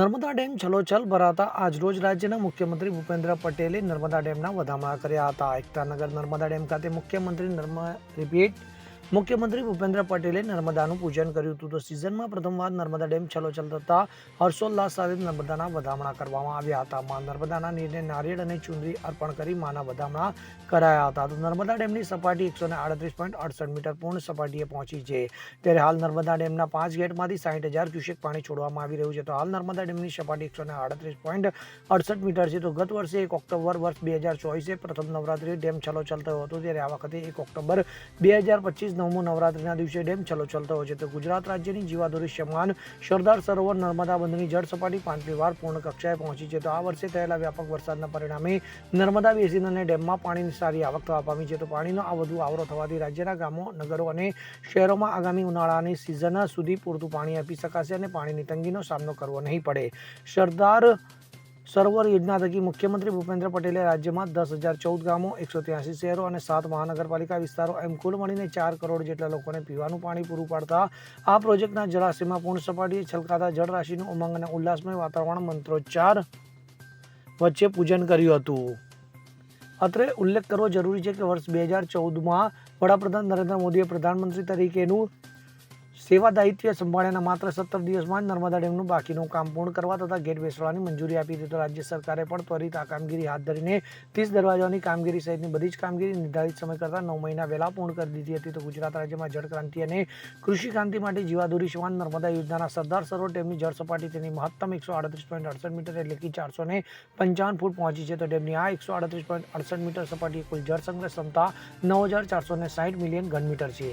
Narmada dam છલોછલ ભરાતા આજરોજ રાજ્યના મુખ્યમંત્રી ભૂપેન્દ્ર પટેલે નર્મદા ડેમના વધામણા કર્યા હતા. એકતાનગર નર્મદા ડેમ ખાતે મુખ્યમંત્રી નર્મદા રિપીટ મુખ્યમંત્રી ભૂપેન્દ્ર પટેલે નર્મદાનું પૂજન કર્યું હતું. તો સિઝનમાં પ્રથમવાર નર્મદા ડેમ છલોછલ થતા હર્ષોલ્લાસ સાથે નર્મદાના વધામણા કરવામાં આવ્યા હતા. માં નર્મદાના નીરને નારિયેળ અને ચુંદરી અર્પણ કરી માના વધામણા કરાયા હતા. તો નર્મદા ડેમની સપાટી એકસો અડસઠ મીટર પૂર્ણ સપાટીએ પહોંચી છે. ત્યારે હાલ નર્મદા ડેમના પાંચ ગેટમાંથી સાઠ હજાર ક્યુસેક પાણી છોડવામાં આવી રહ્યું છે. તો હાલ નર્મદા ડેમની સપાટી એકસો આડત્રીસ પોઈન્ટ અડસઠ મીટર છે. તો ગત વર્ષે એક ઓક્ટોબર વર્ષ બે હજાર ચોવીસે પ્રથમ નવરાત્રિ ડેમ છલોછલ થયો હતો. ત્યારે આ વખતે એક ઓક્ટોબર બે હજાર પચીસ નવમું નવરાત્રિના દિવસે ડેમ છલોછલ થયો છે. તો ગુજરાત રાજ્યની જીવાદોરી સમાન સરદાર સરોવર નર્મદા બંધની જળ સપાટી પાંચમી વાર પૂર્ણ કક્ષાએ પહોંચી છે. તો આ વર્ષે થયેલા વ્યાપક વરસાદના પરિણામે નર્મદા બેસિન અને ડેમમાં પાણીની સારી આવક થવા પામી છે. તો પાણીનો આ વધુ આવરો થવાથી રાજ્યના ગામો, નગરો અને શહેરોમાં આગામી ઉનાળાની સિઝન સુધી પૂરતું પાણી આપી શકાશે અને પાણીની તંગીનો સામનો કરવો નહીં પડે. સરદાર સરોવર યોજના થકી મુખ્યમંત્રી ભૂપેન્દ્ર પટેલે રાજ્યમાં દસ હજાર ચૌદ ગામો, એકસો ત્યાસી શહેરો અને સાત મહાનગરપાલિકા વિસ્તારો એમ કુલ મળીને ચાર કરોડ જેટલા લોકોને પીવાનું પાણી પૂરું પાડતા આ પ્રોજેક્ટના જળાશયમાં પૂર્ણ સપાટીએ છલકાતા જળરાશિનું ઉમંગ અને ઉલ્લાસમય વાતાવરણ મંત્રોચ્ચાર વચ્ચે પૂજન કર્યું હતું. અત્રે ઉલ્લેખ કરવો જરૂરી છે કે વર્ષ બે હજાર ચૌદમાં વડાપ્રધાન નરેન્દ્ર મોદીએ પ્રધાનમંત્રી તરીકેનું સેવા દાયિત્વ સંભાળ્યાના માત્ર સત્તર દિવસમાં જ નર્મદા ડેમનું બાકીનું કામ પૂર્ણ કરવા તથા ગેટ બેસવાની મંજૂરી આપી હતી. તો રાજ્ય સરકારે પણ ત્વરિત આ કામગીરી હાથ ધરીને ત્રીસ દરવાજાઓની કામગીરી સહિતની બધી જ કામગીરી નિર્ધારિત સમય કરતાં નવ મહિના વહેલા પૂર્ણ કરી દીધી હતી. તો ગુજરાત રાજ્યમાં જળ ક્રાંતિ અને કૃષિ ક્રાંતિ માટે જીવાદોરી સમાન નર્મદા યોજનાના સરદાર સરોવર ડેમની જળ સપાટી તેની મહત્તમ એકસો આડત્રીસ પોઈન્ટ અડસઠ મીટર એટલે કે ચારસો ને પંચાવન ફૂટ પહોંચી છે. તો ડેમની આ એકસો આડત્રીસ પોઈન્ટ અડસઠ મીટર સપાટી કુલ જળ સંગ્રહ ક્ષમતા નવ હજાર ચારસો ને સાઠ મિલિયન ઘન મીટર છે.